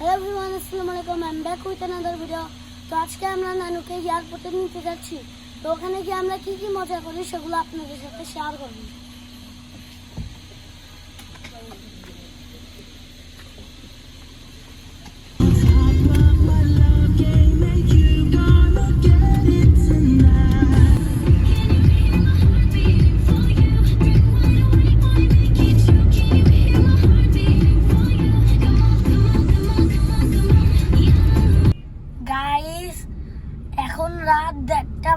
Hello ভিমান আসসালামু আলাইকুম আমি ব্যাক উইথ অ্যানাদার ভিডিও তো আজকে আমরা নানুকে এয়ারপোর্টে নিতে যাচ্ছি। তো ওখানে গিয়ে আমরা কি কি মজা করি সেগুলো আপনাদের সাথে শেয়ার করব।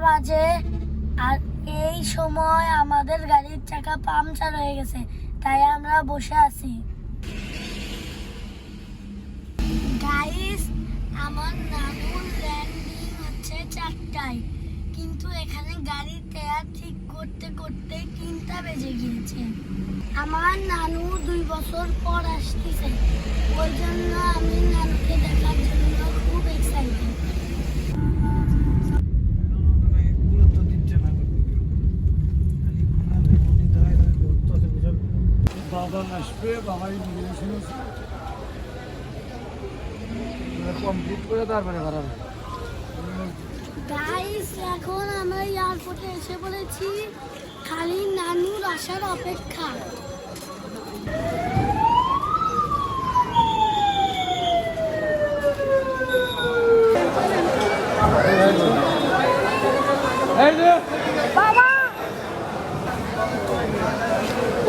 বাজে। আর এই সময় আমাদের গাড়ির চাকা পাংচার হয়ে গেছে, তাই আমরা বসে আছি। গাইস আমার নানুর ল্যান্ডিং হচ্ছে চারটায়, কিন্তু এখানে গাড়ির টায়ার ঠিক করতে করতে তিনটা বেজে গিয়েছে। আমার নানু দুই বছর পর আসতেছে, ওই জন্য আমি নানুকে দেখার বাবা আসবে বাবাই নিয়ে শুনেছি কমপ্লিট করে তারপরে বাড়াবে গাইস এখন আমরা এয়ারপোর্টে এসে পড়েছি খালি নানুর আসার অপেক্ষা এই যে বাবা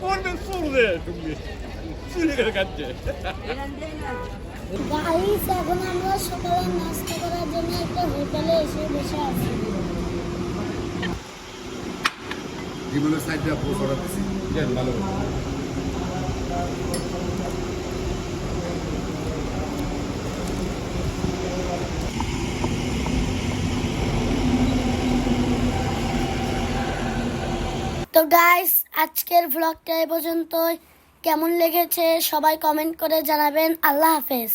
পড়বেন পড়বে তুমি চুরি করে কাটছে গাইস এখন আমরা সকালে নাস্তা করার জন্য একটা হোটেলে এসে বসে আছি জীবনের সাইডটা পোস্ট ভালো তো গাইস আজকের ভ্লগটা এ পর্যন্তই। কেমন লেগেছে সবাই কমেন্ট করে জানাবেন। আল্লাহ হাফেজ।